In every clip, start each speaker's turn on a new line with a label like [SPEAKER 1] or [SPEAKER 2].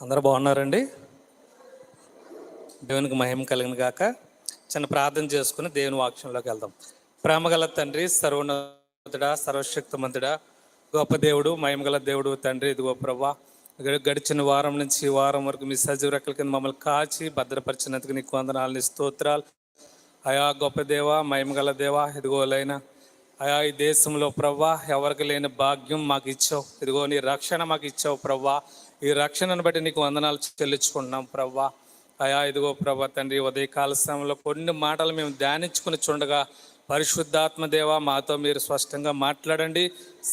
[SPEAKER 1] అందరూ బాగున్నారండి? దేవునికి మహిమ కలిగిన గాక చిన్న ప్రార్థన చేసుకుని దేవుని వాక్యంలోకి వెళ్దాం. ప్రేమగల తండ్రి సర్వోన్నతుడా సర్వశక్తిమంతుడా గొప్ప దేవుడు మహిమగల దేవుడు తండ్రి ఇదిగో ప్రభా గడిచిన వారం నుంచి ఈ వారం వరకు మీ సజీవ రెక్కల కింద మమ్మల్ని కాచి భద్రపరిచినందుకు నీకు వందనాలని స్తోత్రాలు. అయా గొప్ప దేవ మహిమగల దేవ ఇదిగోలైన అయా ఈ దేశంలో ప్రవ్వా ఎవరికి లేని భాగ్యం మాకు ఇచ్చావు. ఇదిగో నీ రక్షణ మాకు ఇచ్చావు ప్రవ్వా ఈ రక్షణను బట్టి నీకు వందనాలు చెల్లించుకుంటున్నాం ప్రవ్వా. అయా ఇదిగో ప్రభా తండ్రి ఉదయకాల సమయంలో కొన్ని మాటలు మేము ధ్యానించుకుని చూడగా పరిశుద్ధాత్మ దేవ మాతో మీరు స్పష్టంగా మాట్లాడండి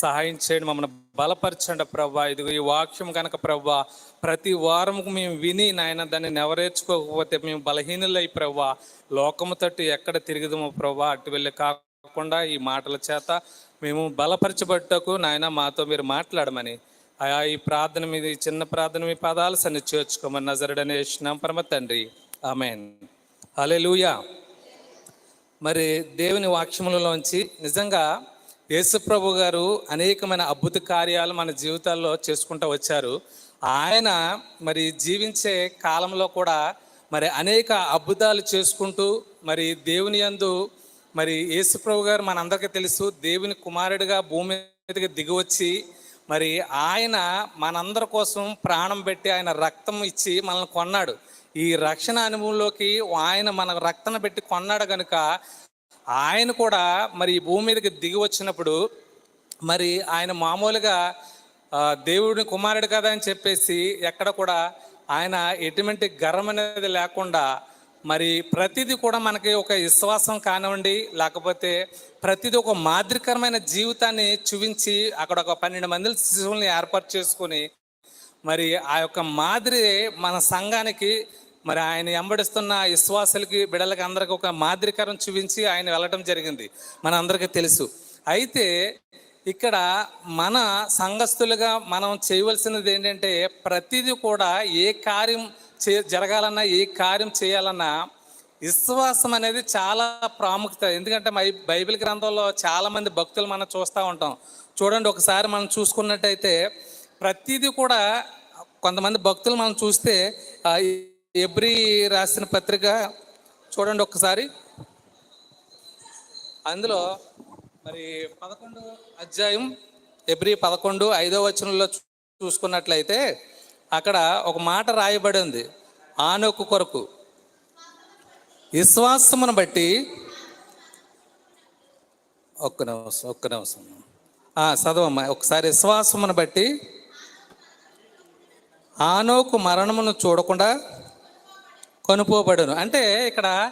[SPEAKER 1] సహాయం చేయండి మమ్మల్ని బలపరచండి ప్రవ్వా. ఇదిగో ఈ వాక్యం కనుక ప్రవ్వా ప్రతి వారం మేము విని నాయన దాన్ని నెవరేర్చుకోకపోతే మేము బలహీనులై ప్రవ్వా. లోకము తట్టు ఎక్కడ తిరిగిదమో ప్రవ్వా అటు వెళ్ళి కాకుండా ఈ మాటల చేత మేము బలపరచబట్టకు నాయన మాతో మీరు మాట్లాడమని. ఆయా ఈ ప్రార్థన మీద ఈ చిన్న ప్రార్థన మీ పాదాలు సన్ని చేర్చుకోమని నజరడనే ఇచ్చినాం పరమ తండ్రి ఆమెన్. లూయా మరి దేవుని వాక్యములలోంచి నిజంగా యేసుప్రభు గారు అనేకమైన అద్భుత కార్యాలు మన జీవితాల్లో చేసుకుంటూ వచ్చారు. ఆయన మరి జీవించే కాలంలో కూడా మరి అనేక అద్భుతాలు చేసుకుంటూ మరి దేవుని యందు మరి యేసుప్రభు గారు మనందరికీ తెలుసు దేవుని కుమారుడిగా భూమి మీదకి దిగివచ్చి మరి ఆయన మనందరి కోసం ప్రాణం పెట్టి ఆయన రక్తం ఇచ్చి మనల్ని కొన్నాడు. ఈ రక్షణ అనుభవంలోకి ఆయన మన రక్తం పెట్టి కొన్నాడు కనుక ఆయన కూడా మరి ఈ భూమి మీదకి దిగి వచ్చినప్పుడు మరి ఆయన మామూలుగా దేవుడిని కుమారుడు కదా అని చెప్పేసి ఎక్కడ కూడా ఆయన ఎటువంటి గర్వం అనేది లేకుండా మరి ప్రతిదీ కూడా మనకి ఒక విశ్వాసం కానివ్వండి లేకపోతే ప్రతిదీ ఒక మాదిరికరమైన జీవితాన్ని చూపించి అక్కడ ఒక పన్నెండు మంది శిశువుల్ని ఏర్పాటు చేసుకొని మరి ఆ యొక్క మాదిరి మన సంఘానికి మరి ఆయన వెంబడిస్తున్న విశ్వాసులకి బిడలకి అందరికి ఒక మాదిరికరం చూపించి ఆయన వెళ్ళటం జరిగింది. మన అందరికీ తెలుసు. అయితే ఇక్కడ మన సంఘస్థులుగా మనం చేయవలసినది ఏంటంటే ప్రతిదీ కూడా ఏ కార్యం చే జరగాలన్నా ఏ కార్యం చేయాలన్నా విశ్వాసం అనేది చాలా ప్రాముఖ్యత. ఎందుకంటే మై బైబిల్ గ్రంథంలో చాలామంది భక్తులు మనం చూస్తూ ఉంటాం. చూడండి ఒకసారి మనం చూసుకున్నట్టయితే ప్రతిదీ కూడా కొంతమంది భక్తులు మనం చూస్తే ఎబ్రి రాసిన పత్రిక చూడండి ఒకసారి. అందులో మరి పదకొండు అధ్యాయం ఎబ్రి పదకొండు ఐదో వచనంలో చూసుకున్నట్లయితే అక్కడ ఒక మాట రాయబడి ఉంది. ఆనొక్కు కొరకు. విశ్వాసమును బట్టి ఒక్క నిమిషం ఒక్క నిమిషం. చదవమ్మా. ఒకసారి విశ్వాసమును బట్టి ఆనోకు మరణమును చూడకుండా కొనుపోబడును. అంటే ఇక్కడ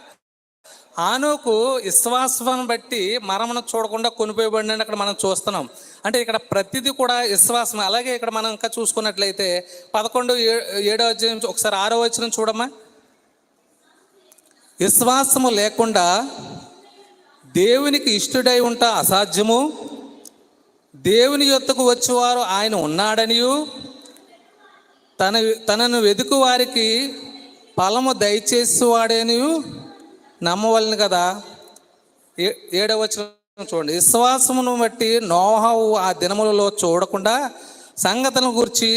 [SPEAKER 1] ఆనోకు విశ్వాసం బట్టి మరమను చూడకుండా కొనిపోయబడిన అక్కడ మనం చూస్తున్నాం. అంటే ఇక్కడ ప్రతిదీ కూడా విశ్వాసం అలాగే ఇక్కడ మనం ఇంకా చూసుకున్నట్లయితే పదకొండు ఏ- ఏడో అధ్యాయం ఒకసారి ఆరో వచ్చిన చూడమ్మా. విశ్వాసము లేకుండా దేవునికి ఇష్టడై ఉంటా అసాధ్యము. దేవుని యొద్దకు వచ్చేవారు ఆయన ఉన్నాడనియు. తన తనను వెతుకు వారికి ఫలము దయచేసేవాడని నమ్మవలను కదా? ఏ- ఏడవ వచ్చిన చూడండి. విశ్వాసమును బట్టి నోహవు ఆ దినములలో చూడకుండా సంగతులను గురించి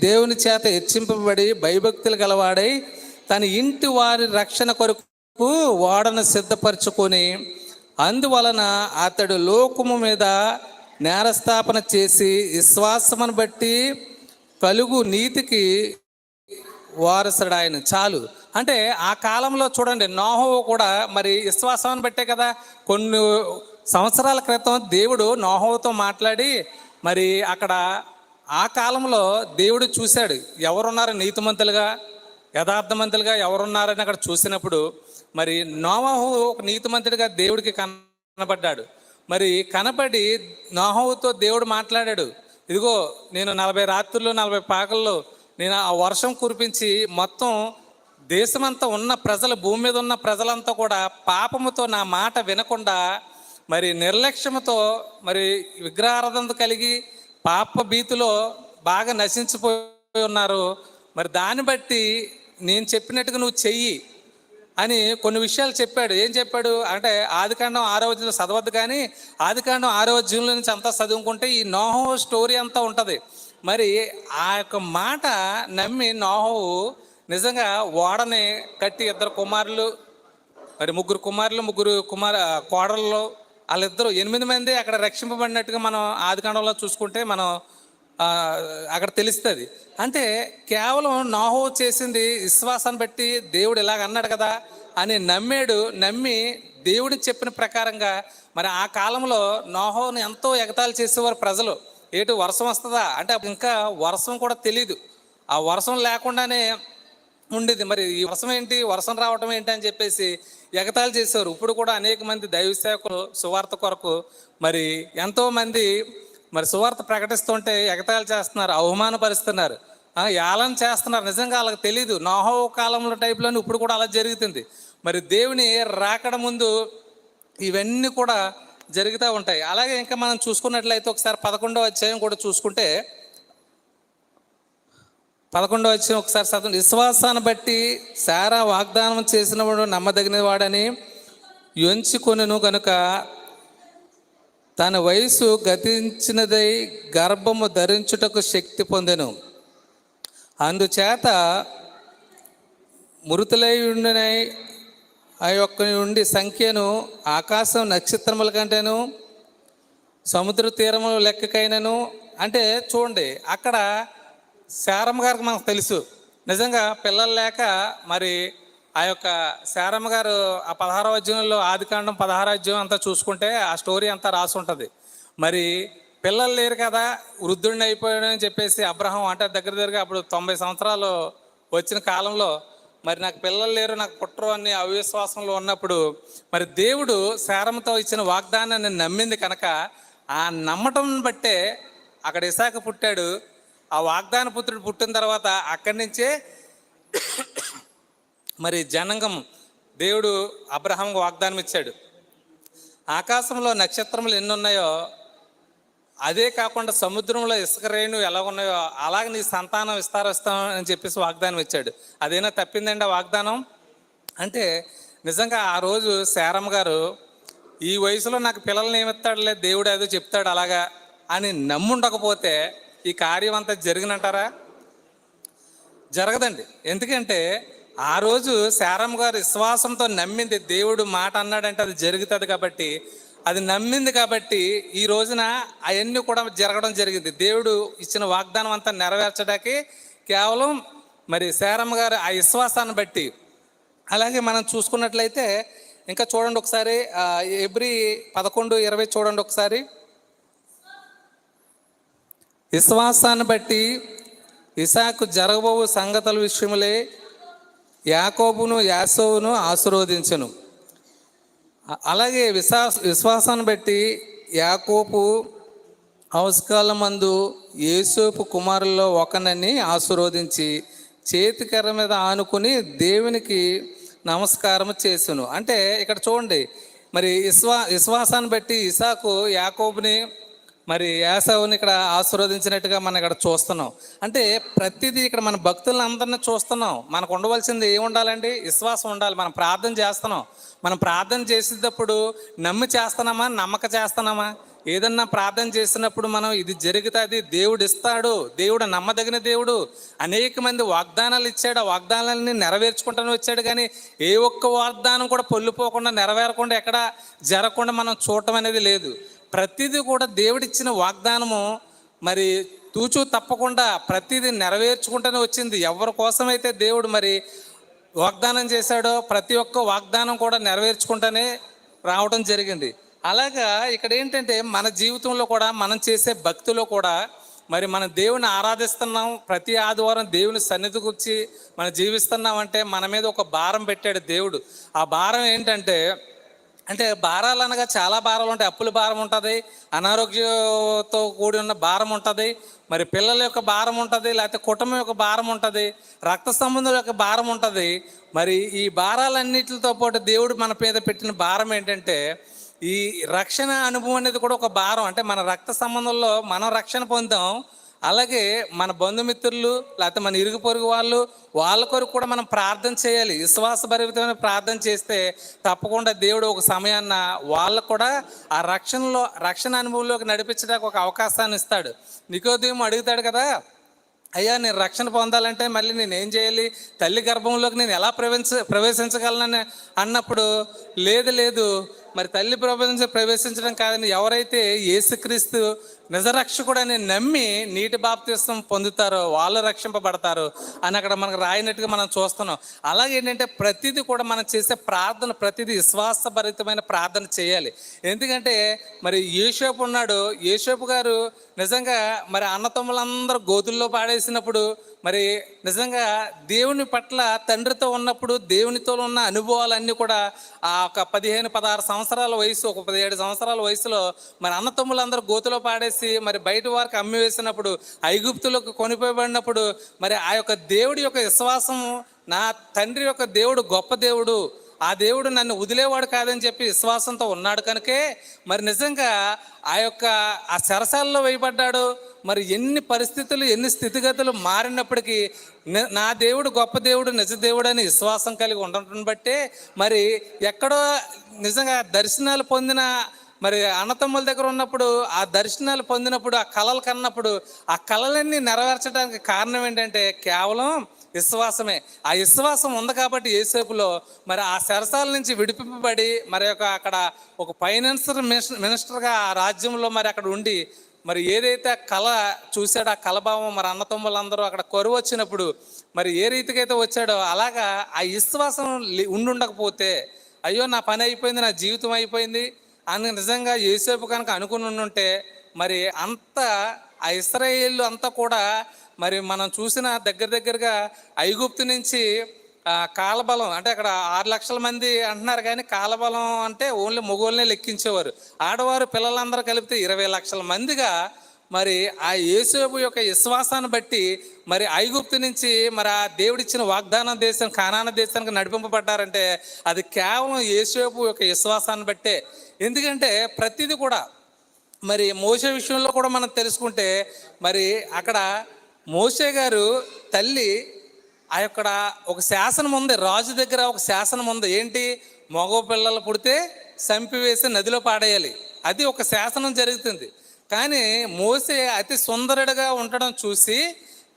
[SPEAKER 1] దేవుని చేత హెచ్చింపబడి భయభక్తులు గలవాడై తన ఇంటి వారి రక్షణ కొరకు వాడను సిద్ధపరచుకొని అందువలన అతడు లోకము మీద నేరస్థాపన చేసి విశ్వాసమును బట్టి కలుగు నీతికి వారసుడు ఆయన చాలు. అంటే ఆ కాలంలో చూడండి నోహో కూడా మరి విశ్వాసాన్ని బట్టే కదా కొన్ని సంవత్సరాల క్రితం దేవుడు నోహోతో మాట్లాడి మరి అక్కడ ఆ కాలంలో దేవుడు చూశాడు ఎవరున్నారు నీతిమంతులుగా యథార్థమంతులుగా ఎవరున్నారని అక్కడ చూసినప్పుడు మరి నోవాహు ఒక నీతిమంతుడిగా దేవుడికి కనబడ్డాడు. మరి కనబడి నోహవుతో దేవుడు మాట్లాడాడు ఇదిగో నేను నలభై రాత్రులు నలభై పాకల్లో నేను ఆ వర్షం కురిపించి మొత్తం దేశమంతా ఉన్న ప్రజలు భూమి మీద ఉన్న ప్రజలంతా కూడా పాపముతో నా మాట వినకుండా మరి నిర్లక్ష్యముతో మరి విగ్రహారాధన కలిగి పాప భీతిలో బాగా నశించిపోయి ఉన్నారు. మరి దాన్ని బట్టి నేను చెప్పినట్టుగా నువ్వు చెయ్యి అని కొన్ని విషయాలు చెప్పాడు. ఏం చెప్పాడు అంటే ఆదికాండం ఆరో చదవద్దు కానీ ఆదికాండం ఆరో అధ్యాయంలో నుంచి అంతా చదువుకుంటే ఈ నోహో స్టోరీ అంతా ఉంటుంది. మరి ఆ యొక్క మాట నమ్మి నోహవు నిజంగా ఓడని కట్టి ఇద్దరు కుమారులు మరి ముగ్గురు కుమారులు ముగ్గురు కుమార కోడళ్ళు వాళ్ళిద్దరు ఎనిమిది మంది అక్కడ రక్షింపబడినట్టుగా మనం ఆదికాండంలో చూసుకుంటే మనం అక్కడ తెలుస్తుంది. అంటే కేవలం నాహో చేసింది విశ్వాసాన్ని బట్టి దేవుడు ఇలాగ అన్నాడు కదా అని నమ్మాడు నమ్మి దేవుడు చెప్పిన ప్రకారంగా మరి ఆ కాలంలో నోహోని ఎంతో ఎగతాళి చేసేవారు ప్రజలు. ఏటు వర్షం వస్తుందా? అంటే అప్పుడు ఇంకా వర్షం కూడా తెలియదు ఆ వర్షం లేకుండానే ఉండేది. మరి ఈ వర్షం ఏంటి? వర్షం రావటం ఏంటి అని చెప్పేసి ఎగతాళి చేశారు. ఇప్పుడు కూడా అనేక మంది దైవ సేవకులు సువార్త కొరకు మరి ఎంతో మంది మరి సువార్త ప్రకటిస్తుంటే ఎగతాళి చేస్తున్నారు అవమానపరుస్తున్నారు యాలం చేస్తున్నారు. నిజంగా వాళ్ళకి తెలియదు నాహో కాలంలో టైప్లోనే ఇప్పుడు కూడా అలా జరుగుతుంది. మరి దేవుని రాకడ ముందు ఇవన్నీ కూడా జరుగుతూ ఉంటాయి. అలాగే ఇంకా మనం చూసుకున్నట్లయితే ఒకసారి పదకొండవ అధ్యాయం కూడా చూసుకుంటే పదకొండవ అధ్యాయం ఒకసారి చదవండి విశ్వాసాన్ని బట్టి సారా వాగ్దానం చేసినవాడు నమ్మదగిన వాడని ఎంచుకొనును కనుక తన వయసు గతించినదై గర్భము ధరించుటకు శక్తి పొందెను. అందుచేత మృతులై ఉండనై ఆ యొక్క నుండి సంఖ్యను ఆకాశం నక్షత్రముల కంటేను సముద్ర తీరముల లెక్కకైనను అంటే చూడండి అక్కడ శారమ్మ గారికి మనకు తెలుసు. నిజంగా పిల్లలు లేక మరి ఆ యొక్క శారమ్మ గారు ఆ పదహారో అధ్యయంలో ఆదికాండం పదహారో అధ్యయం అంతా చూసుకుంటే ఆ స్టోరీ అంతా రాసి ఉంటుంది. మరి పిల్లలు లేరు కదా వృద్ధుడిని అయిపోయాడని చెప్పేసి అబ్రహం అంటే దగ్గర దగ్గర అప్పుడు తొంభై సంవత్సరాలు వచ్చిన కాలంలో మరి నాకు పిల్లలు లేరు నాకు పుట్టరు అని అవిశ్వాసంలో ఉన్నప్పుడు మరి దేవుడు శారంతో ఇచ్చిన వాగ్దానాన్ని నమ్మింది కనుక ఆ నమ్మటం బట్టే అక్కడ ఇసాక పుట్టాడు. ఆ వాగ్దాన పుత్రుడు పుట్టిన తర్వాత అక్కడి నుంచే మరి జనంగం దేవుడు అబ్రహాంకు వాగ్దానం ఇచ్చాడు. ఆకాశంలో నక్షత్రములు ఎన్ని ఉన్నాయో అదే కాకుండా సముద్రంలో ఇసుక రేణు ఎలా ఉన్నాయో అలాగే నీ సంతానం విస్తారిస్తామని చెప్పేసి వాగ్దానం ఇచ్చాడు. అదేనా తప్పిందండి ఆ వాగ్దానం? అంటే నిజంగా ఆ రోజు శారమ్మ గారు ఈ వయసులో నాకు పిల్లల్ని ఏమిస్తాడులే దేవుడు ఏదో చెప్తాడు అలాగా అని నమ్ముండకపోతే ఈ కార్యం అంతా జరిగినంటారా? జరగదండి. ఎందుకంటే ఆ రోజు శారమ్మ గారు విశ్వాసంతో నమ్మింది దేవుడు మాట అన్నాడంటే అది జరుగుతుంది కాబట్టి అది నమ్మింది కాబట్టి ఈ రోజున అవన్నీ కూడా జరగడం జరిగింది. దేవుడు ఇచ్చిన వాగ్దానం అంతా నెరవేర్చడానికి కేవలం మరి శారమ్మ గారు ఆ విశ్వాసాన్ని బట్టి. అలాగే మనం చూసుకున్నట్లయితే ఇంకా చూడండి ఒకసారి ఆ, ఎబ్రి పదకొండు ఇరవై చూడండి ఒకసారి. విశ్వాసాన్ని బట్టి ఇసాకు జరగబోవు సంగతుల విషయములే యాకోబును యాసోవును ఆశీర్వదించను. అలాగే విశ్వాస విశ్వాసాన్ని బట్టి యాకోపు అవసకాల మందు యేసోపు కుమారుల్లో ఒకనని ఆశీర్వదించి చేతికర్ర మీద ఆనుకుని దేవునికి నమస్కారం చేసును. అంటే ఇక్కడ చూడండి మరి విశ్వా విశ్వాసాన్ని బట్టి ఇసాకు యాకోబుని మరి యాసవుని ఇక్కడ ఆశీర్వదించినట్టుగా మనం ఇక్కడ చూస్తున్నాం. అంటే ప్రతిదీ ఇక్కడ మన భక్తులందరినీ చూస్తున్నాం. మనకు ఉండవలసింది ఏమి ఉండాలండి విశ్వాసం ఉండాలి. మనం ప్రార్థన చేస్తున్నాం. మనం ప్రార్థన చేసేటప్పుడు నమ్మి చేస్తున్నామా? నమ్మక చేస్తున్నామా? ఏదన్నా ప్రార్థన చేసినప్పుడు మనం ఇది జరుగుతుంది దేవుడు ఇస్తాడు. దేవుడు నమ్మదగిన దేవుడు. అనేక మంది వాగ్దానాలు ఇచ్చాడు. ఆ వాగ్దానాలని నెరవేర్చుకుంటానే వచ్చాడు కానీ ఏ ఒక్క వాగ్దానం కూడా పొల్లిపోకుండా నెరవేరకుండా ఎక్కడ జరగకుండా మనం చూడటం అనేది లేదు. ప్రతిదీ కూడా దేవుడిచ్చిన వాగ్దానము మరి తూచు తప్పకుండా ప్రతిదీ నెరవేర్చుకుంటూనే వచ్చింది. ఎవరి కోసమైతే దేవుడు మరి వాగ్దానం చేశాడో ప్రతి ఒక్క వాగ్దానం కూడా నెరవేర్చుకుంటూనే రావడం జరిగింది. అలాగా ఇక్కడ ఏంటంటే మన జీవితంలో కూడా మనం చేసే భక్తిలో కూడా మరి మన దేవుని ఆరాధిస్తున్నాం. ప్రతి ఆదివారం దేవుని సన్నిధికి వచ్చి మనం జీవిస్తున్నాం అంటే మన మీద ఒక భారం పెట్టాడు దేవుడు. ఆ భారం ఏంటంటే అంటే భారాలు అనగా చాలా భారాలు ఉంటాయి. అప్పుల భారం ఉంటుంది అనారోగ్యంతో కూడి ఉన్న భారం ఉంటుంది మరి పిల్లల యొక్క భారం ఉంటుంది లేకపోతే కుటుంబం యొక్క భారం ఉంటుంది రక్త సంబంధం యొక్క భారం ఉంటుంది. మరి ఈ భారాలన్నిటితో పాటు దేవుడు మన మీద పెట్టిన భారం ఏంటంటే ఈ రక్షణ అనుభవం అనేది కూడా ఒక భారం. అంటే మన రక్త సంబంధంలో మనం రక్షణ పొందాం అలాగే మన బంధుమిత్రులు లేకపోతే మన ఇరుగు పొరుగు వాళ్ళు వాళ్ళ కొరకు కూడా మనం ప్రార్థన చేయాలి. విశ్వాసభరితమైన ప్రార్థన చేస్తే తప్పకుండా దేవుడు ఒక సమయాన్న వాళ్ళకు కూడా ఆ రక్షణలో రక్షణ అనుభవంలోకి నడిపించడానికి ఒక అవకాశాన్ని ఇస్తాడు. నికోదేమో అడుగుతాడు కదా అయ్యా నేను రక్షణ పొందాలంటే మళ్ళీ నేను ఏం చేయాలి? తల్లి గర్భంలోకి నేను ఎలా ప్రవేశ ప్రవేశించగలనని అన్నప్పుడు లేదు లేదు మరి తల్లి ప్రపంచం ప్రవేశించడం కాదని ఎవరైతే యేసుక్రీస్తు నిజరక్షకుడని నమ్మి నీటి బాప్తిస్తం పొందుతారో వాళ్ళు రక్షింపబడతారు అని అక్కడ మనకు రాయినట్టుగా మనం చూస్తున్నాం. అలాగే ఏంటంటే ప్రతిదీ కూడా మనం చేసే ప్రార్థన ప్రతిదీ విశ్వాసభరితమైన ప్రార్థన చేయాలి. ఎందుకంటే మరి యేషోపు ఉన్నాడు యేషోపు గారు నిజంగా మరి అన్నతమ్ములందరూ గోతుల్లో పాడేసినప్పుడు మరి నిజంగా దేవుని పట్ల తండ్రితో ఉన్నప్పుడు దేవునితో ఉన్న అనుభవాలన్నీ కూడా ఆ ఒక పదిహేను పదహారు సంవత్సరాల వయసు ఒక పదిహేడు సంవత్సరాల వయసులో మరి అన్నతమ్ములందరూ గోతులో పాడేసి మరి బయట వారికి అమ్మివేసినప్పుడు ఐగుప్తులకు కొనిపోయబడినప్పుడు మరి ఆ యొక్క దేవుడి యొక్క విశ్వాసం నా తండ్రి యొక్క దేవుడు గొప్ప దేవుడు ఆ దేవుడు నన్ను వదిలేవాడు కాదని చెప్పి విశ్వాసంతో ఉన్నాడు కనుకే మరి నిజంగా ఆ యొక్క ఆ చెరసాలలో వేయబడ్డాడు. మరి ఎన్ని పరిస్థితులు ఎన్ని స్థితిగతులు మారినప్పటికీ నా దేవుడు గొప్ప దేవుడు నిజ దేవుడు అని విశ్వాసం కలిగి ఉండటం బట్టే మరి ఎక్కడో నిజంగా దర్శనాలు పొందిన మరి అన్నతమ్ముల దగ్గర ఉన్నప్పుడు ఆ దర్శనాలు పొందినప్పుడు ఆ కళలు కన్నప్పుడు ఆ కళలన్నీ నెరవేర్చడానికి కారణం ఏంటంటే కేవలం విశ్వాసమే. ఆ విశ్వాసం ఉంది కాబట్టి ఏసేపులో మరి ఆ సరసాల నుంచి విడిపింపబడి మరి ఒక అక్కడ ఒక ఫైనాన్సర్ మినిస్టర్గా ఆ రాజ్యంలో మరి అక్కడ ఉండి మరి ఏదైతే ఆ కళ చూశాడో ఆ కలభావం మరి అన్నతమ్ములందరూ అక్కడ కొరువు వచ్చినప్పుడు మరి ఏ రీతికైతే వచ్చాడో అలాగా ఆ విశ్వాసం ఉండుండకపోతే అయ్యో నా పని అయిపోయింది నా జీవితం అయిపోయింది అని నిజంగా యేసేపు కనుక అనుకుని ఉంటే మరి అంత ఆ ఇస్రాయేళ్ళు అంతా కూడా మరి మనం చూసిన దగ్గర దగ్గరగా ఐగుప్తు నుంచి కాలబలం అంటే అక్కడ ఆరు లక్షల మంది అంటున్నారు కానీ కాలబలం అంటే ఓన్లీ మొగోళ్ళనే లెక్కించేవారు. ఆడవారు పిల్లలందరూ కలిపితే ఇరవై లక్షల మందిగా మరి ఆ యేసేపు యొక్క విశ్వాసాన్ని బట్టి మరి ఐగుప్తు నుంచి మరి ఆ దేవుడిచ్చిన వాగ్దాన దేశం కానాన దేశానికి నడిపింపబడ్డారంటే అది కేవలం యేసేపు యొక్క విశ్వాసాన్ని బట్టే. ఎందుకంటే ప్రతిదీ కూడా మరి మోసే విషయంలో కూడా మనం తెలుసుకుంటే మరి అక్కడ మోసే గారు తల్లి ఆ యొక్క ఒక శాసనం ఉంది రాజు దగ్గర ఒక శాసనం ఉంది. ఏంటి? మగ పిల్లలు పుడితే చంపివేసి నదిలో పాడేయాలి. అది ఒక శాసనం జరుగుతుంది. కానీ మోసే అతి సుందరుడిగా ఉండడం చూసి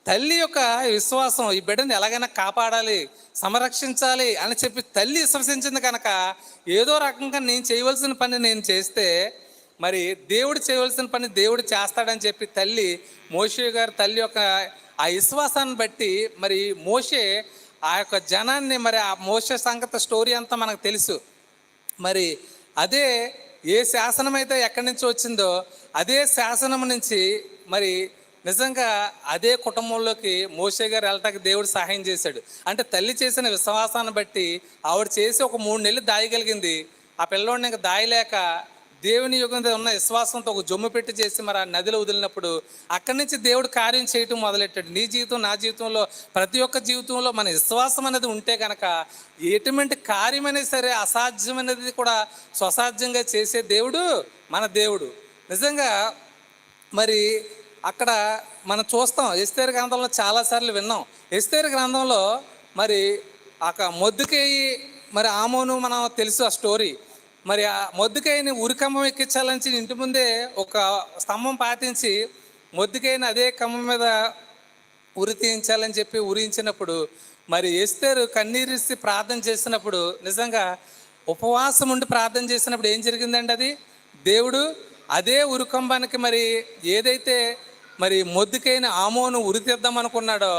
[SPEAKER 1] తల్లి యొక్క విశ్వాసం ఈ బిడ్డని ఎలాగైనా కాపాడాలి సంరక్షించాలి అని చెప్పి తల్లి విశ్వసించింది కనుక ఏదో రకంగా నేను చేయవలసిన పని నేను చేస్తే మరి దేవుడు చేయవలసిన పని దేవుడు చేస్తాడని చెప్పి తల్లి మోషే గారు తల్లి యొక్క ఆ విశ్వాసాన్ని బట్టి మరి మోషే ఆ యొక్క జనాన్ని మరి ఆ మోషే సంగత స్టోరీ అంతా మనకు తెలుసు. మరి అదే ఏ శాసనం అయితే ఎక్కడి నుంచి వచ్చిందో అదే శాసనం నుంచి మరి నిజంగా అదే కుటుంబంలోకి మోషే గారు వెళ్ళటానికి దేవుడు సహాయం చేశాడు. అంటే తల్లి చేసిన విశ్వాసాన్ని బట్టి ఆవిడ చేసి ఒక మూడు నెలలు దాయగలిగింది. ఆ పిల్లోడిని ఇంకా దాయలేక దేవుని యుగం ఉన్న విశ్వాసంతో ఒక జొమ్ము పెట్టి చేసి మరి ఆ నదిలో వదిలినప్పుడు అక్కడి నుంచి దేవుడు కార్యం చేయటం మొదలెట్టాడు. నీ జీవితం నా జీవితంలో ప్రతి ఒక్క జీవితంలో మన విశ్వాసం అనేది ఉంటే కనుక ఎటువంటి కార్యమనే సరే అసాధ్యం అనేది కూడా స్వసాధ్యంగా చేసే దేవుడు మన దేవుడు. నిజంగా మరి అక్కడ మనం చూస్తాం ఎస్తేరు గ్రంథంలో చాలాసార్లు విన్నాం. ఎస్తేరు గ్రంథంలో మరి అక్కడ మొద్దుకేయి మరి ఆమోను మనం తెలుసు ఆ స్టోరీ. మరి ఆ మొద్దుకాయని ఉరికమ్మం ఎక్కించాలని ఇంటి ముందే ఒక స్తంభం పాతించి మొద్దుకైన అదే కమ్మం మీద ఉరి తీయించాలని చెప్పి ఉరించినప్పుడు మరి ఎస్తేరు కన్నీరిస్తే ప్రార్థన చేసినప్పుడు నిజంగా ఉపవాసం ఉండి ప్రార్థన చేసినప్పుడు ఏం జరిగిందండి అది? దేవుడు అదే ఉరుకంబానికి మరి ఏదైతే మరి మొద్దుకైన ఆమోను ఉరి తీద్దాం అనుకున్నాడో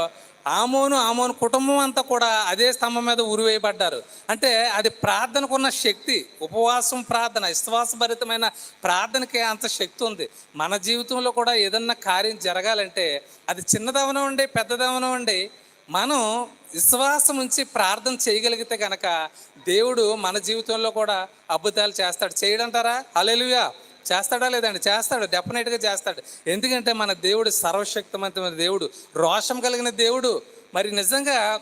[SPEAKER 1] ఆమోను ఆమోను కుటుంబం అంతా కూడా అదే స్తంభం మీద ఉరివేయబడ్డారు. అంటే అది ప్రార్థనకున్న శక్తి ఉపవాసం ప్రార్థన విశ్వాసభరితమైన ప్రార్థనకి అంత శక్తి ఉంది. మన జీవితంలో కూడా ఏదన్నా కార్యం జరగాలంటే అది చిన్నదవనివ్వండి పెద్దదవనివ్వండి మనం విశ్వాసం ఉంచి ప్రార్థన చేయగలిగితే కనుక దేవుడు మన జీవితంలో కూడా అద్భుతాలు చేస్తాడు. చేయడంటారా? అలెలుయా చేస్తాడా లేదండి చేస్తాడు. డెఫినెట్గా చేస్తాడు. ఎందుకంటే మన దేవుడు సర్వశక్తివంతమైన దేవుడు. రోషం కలిగిన దేవుడు. మరి నిజంగా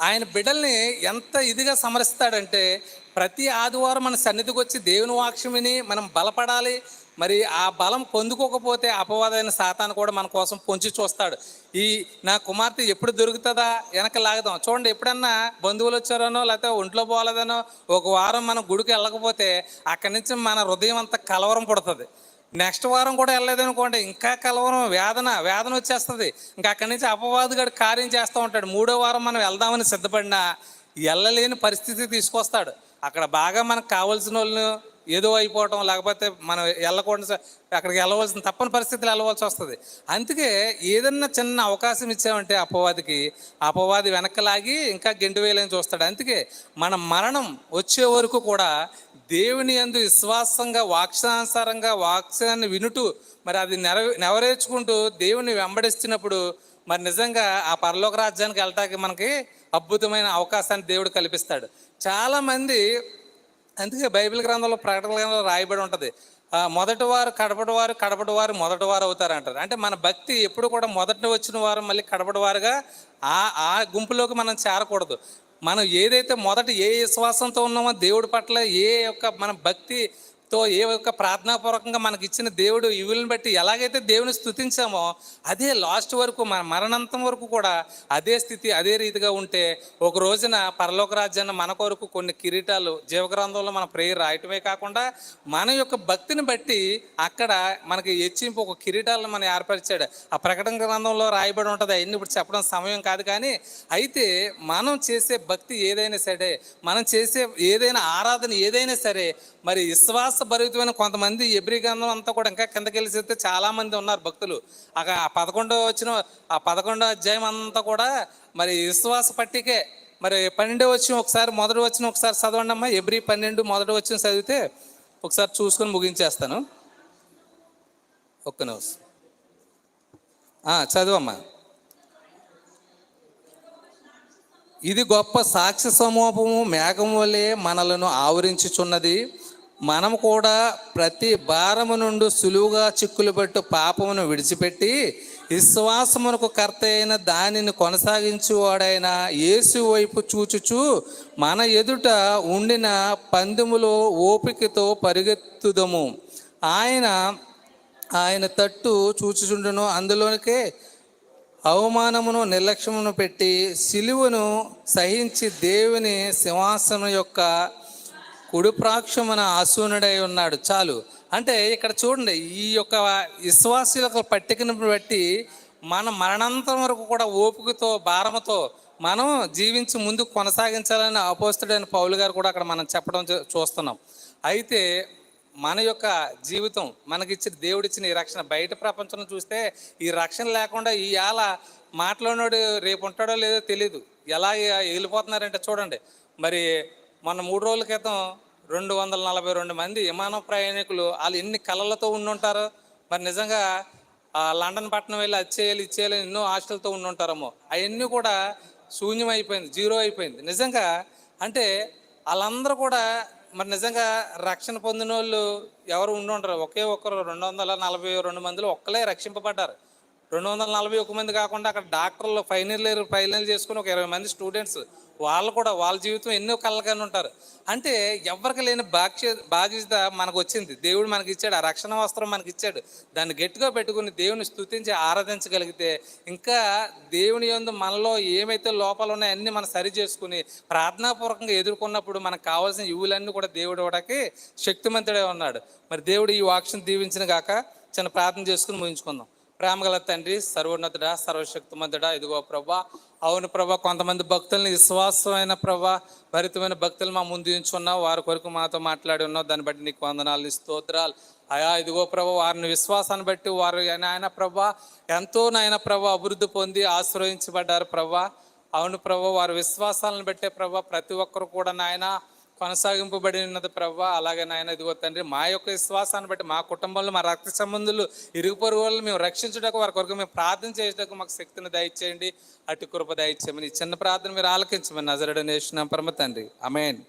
[SPEAKER 1] ఆయన బిడ్డల్ని ఎంత ఇదిగా సమరిస్తాడంటే ప్రతి ఆదివారం మన సన్నిధికి వచ్చి దేవుని వాక్యం విని మనం బలపడాలి. మరి ఆ బలం పొందుకోకపోతే అపవాదైన సాతాను కూడా మన కోసం పొంచి చూస్తాడు. ఈ నా కుమార్తె ఎప్పుడు దొరుకుతుందా? వెనక లాగదాం. చూడండి ఎప్పుడన్నా బంధువులు వచ్చారనో లేకపోతే ఒంట్లో పోలేదనో ఒక వారం మనం గుడికి వెళ్ళకపోతే అక్కడి నుంచి మన హృదయం అంతా కలవరం పుడుతుంది. నెక్స్ట్ వారం కూడా వెళ్ళలేదనుకోండి ఇంకా కలవరం వేదన వేదన వచ్చేస్తుంది. ఇంకా అక్కడి నుంచి అపవాదుగాడు కార్యం చేస్తూ ఉంటాడు. మూడో వారం మనం వెళ్దామని సిద్ధపడినా వెళ్ళలేని పరిస్థితి తీసుకొస్తాడు. అక్కడ బాగా మనకు కావాల్సిన వాళ్ళను ఏదో అయిపోవటం లేకపోతే మనం వెళ్ళకూడదు అక్కడికి వెళ్ళవలసిన తప్పని పరిస్థితులు వెళ్ళవలసి వస్తుంది. అందుకే ఏదన్నా చిన్న అవకాశం ఇచ్చామంటే అపవాదికి అపవాది వెనక్కలాగి ఇంకా గెంటు వేయలేని చూస్తాడు. అందుకే మన మరణం వచ్చే వరకు కూడా దేవుని అందు విశ్వాసంగా వాక్సానుసారంగా వాక్సాన్ని వినుటూ మరి అది నెరవే నెరవేర్చుకుంటూ దేవుని వెంబడిస్తున్నప్పుడు మరి నిజంగా ఆ పరలోక రాజ్యానికి వెళ్ళటానికి మనకి అద్భుతమైన అవకాశాన్ని దేవుడు కల్పిస్తాడు. చాలామంది అందుకే బైబిల్ గ్రంథంలో ప్రకటన గ్రంథంలో రాయబడి ఉంటుంది. మొదటి వారు కడపటి వారు కడపటి వారు మొదటి వారు అవుతారు అంటారు అంటే మన భక్తి ఎప్పుడు కూడా మొదట వచ్చిన వారు మళ్ళీ కడపటి వారుగా ఆ ఆ గుంపులోకి మనం చేరకూడదు. మనం ఏదైతే మొదట ఏ విశ్వాసంతో ఉన్నామో దేవుడి పట్ల ఏ యొక్క మన భక్తి భక్తితో ఏ యొక్క ప్రార్థనాపూర్వకంగా మనకి ఇచ్చిన దేవుడు ఇవులను బట్టి ఎలాగైతే దేవుని స్థుతించామో అదే లాస్ట్ వరకు మన మరణంతం వరకు కూడా అదే స్థితి అదే రీతిగా ఉంటే ఒక రోజున పరలోక రాజ్యాన్ని మన కొరకు కొన్ని కిరీటాలు జీవగ్రంథంలో మన ప్రేయర్ రాయటమే కాకుండా మన యొక్క భక్తిని బట్టి అక్కడ మనకి హెచ్చింపు ఒక కిరీటాలను మనం ఏర్పరిచాడు. ఆ ప్రకటన గ్రంథంలో రాయబడి ఉంటుంది అవన్నీ ఇప్పుడు చెప్పడం సమయం కాదు కానీ అయితే మనం చేసే భక్తి ఏదైనా సరే మనం చేసే ఏదైనా ఆరాధన ఏదైనా సరే మరి విశ్వాస భరితమైన కొంతమంది ఎబ్రి గ్రంథం అంతా కూడా ఇంకా కిందకి వెళ్ళి చాలా మంది ఉన్నారు భక్తులు. అక్కడ ఆ పదకొండో వచ్చిన ఆ పదకొండో అధ్యాయం అంతా కూడా మరి విశ్వాస పట్టికే. మరి పన్నెండో వచ్చిన ఒకసారి మొదటి వచ్చిన ఒకసారి చదవండి అమ్మా ఎబ్రి పన్నెండు మొదటి వచ్చిన చదివితే ఒకసారి చూసుకొని ముగించేస్తాను. ఒక్క నిమిషం. చదువమ్మా. ఇది గొప్ప సాక్షి సమూహము మేఘం వలె మనలను ఆవరించుచున్నది. మనము కూడా ప్రతి భారము నుండి సులువుగా చిక్కులు పెట్టు పాపమును విడిచిపెట్టి విశ్వాసమునకు కర్త అయిన దానిని కొనసాగించువాడైన యేసు వైపు చూచుచు మన ఎదుట ఉండిన పందెములో ఓపికతో పరిగెత్తుదము. ఆయన ఆయన తట్టు చూచుచుండును. అందులోనికే అవమానమును నిర్లక్ష్యమును పెట్టి సిలువను సహించి దేవుని సింహాసనం యొక్క కుడిప్రాక్షమున ఆసూనుడై ఉన్నాడు. చాలు. అంటే ఇక్కడ చూడండి ఈ యొక్క విశ్వాసులకు పట్టికను బట్టి మన మరణాంతం వరకు కూడా ఓపికతో భారముతో మనం జీవించి ముందు కొనసాగించాలని అపోస్తుడైన పౌలు గారు కూడా అక్కడ మనం చెప్పడం చూస్తున్నాం. అయితే మన యొక్క జీవితం మనకిచ్చిన దేవుడిచ్చిన ఈ రక్షణ బయట ప్రపంచం చూస్తే ఈ రక్షణ లేకుండా ఈ ఏళ మాట్లాడినోడు రేపు ఉంటాడో లేదో తెలియదు ఎలా వెళ్ళిపోతున్నారంటే చూడండి. మరి మొన్న మూడు రోజుల క్రితం రెండు వందల నలభై రెండు మంది విమాన ప్రయాణికులు వాళ్ళు ఎన్ని కళలతో ఉండుంటారు మరి నిజంగా ఆ లండన్ పట్టణం వెళ్ళి అది చేయాలి ఇది చేయాలి ఎన్నో ఆశలతో ఉండుంటారేమో. అవన్నీ కూడా శూన్యం అయిపోయింది జీరో అయిపోయింది. నిజంగా అంటే వాళ్ళందరూ కూడా మరి నిజంగా రక్షణ పొందిన వాళ్ళు ఎవరు ఉండుంటారు? ఒకే ఒక్కరు రెండు వందల నలభై రెండు మందిలో ఒక్కలే రక్షింపబడ్డారు. రెండు వందల నలభై ఒక మంది కాకుండా అక్కడ డాక్టర్లు ఫైనల్ ఇయర్ ఫైనల్ చేసుకుని ఒక ఇరవై మంది స్టూడెంట్స్ వాళ్ళు కూడా వాళ్ళ జీవితం ఎన్నో కళ్ళగానే ఉంటారు. అంటే ఎవరికి లేని బాధ్య బాధ్యత మనకు వచ్చింది. దేవుడు మనకి ఇచ్చాడు. ఆ రక్షణ వస్త్రం మనకి ఇచ్చాడు. దాన్ని గట్టిగా పెట్టుకుని దేవుని స్థుతించి ఆరాధించగలిగితే ఇంకా దేవుని యందు మనలో ఏమైతే లోపాలు ఉన్నాయో అన్ని మనం సరి చేసుకుని ప్రార్థనాపూర్వకంగా ఎదుర్కొన్నప్పుడు మనకు కావాల్సిన యువులన్నీ కూడా దేవుడు ఇవ్వడానికి శక్తిమంతుడే ఉన్నాడు. మరి దేవుడు ఈ వాక్షన్ దీవించిన గాక చిన్న ప్రార్థన చేసుకుని ముగించుకుందాం. ప్రేమగల తండ్రి సర్వోన్నతుడా సర్వశక్తిమంతుడా ఇదిగో ప్రభా. అవును ప్రభా కొంతమంది భక్తుల్ని విశ్వాసమైన ప్రభా భరితమైన భక్తులు మా ముందు ఉంచున్నావు వారి కొరకు మాతో మాట్లాడి ఉన్నావు. దాన్ని బట్టి నీకు వందనాలు స్తోత్రాలు. అయా ఇదిగో ప్రభా వారిని విశ్వాసాన్ని బట్టి వారు నాయన ప్రభా ఎంతో నాయన ప్రభా అభివృద్ధి పొంది ఆశ్రయించబడ్డారు ప్రభా. అవును ప్రభా వారి విశ్వాసాలను బట్టే ప్రభా ప్రతి ఒక్కరు కూడా నాయన కొనసాగింపబడి ఉన్నది ప్రభా అలాగే నాయన ఇదిగో తండ్రి మా యొక్క విశ్వాసాన్ని బట్టి మా కుటుంబంలో మా రక్త సంబంధులు ఇరుగు పొరుగు వాళ్ళు మేము రక్షించుటకు వారి కొరకు మేము ప్రార్థన చేసేటకు మాకు శక్తిని దయచేయండి అటు కృప దయచేయమని చిన్న ప్రార్థన మీరు ఆలకించమని నజరడనేసిన పరమ తండ్రి. అమేన్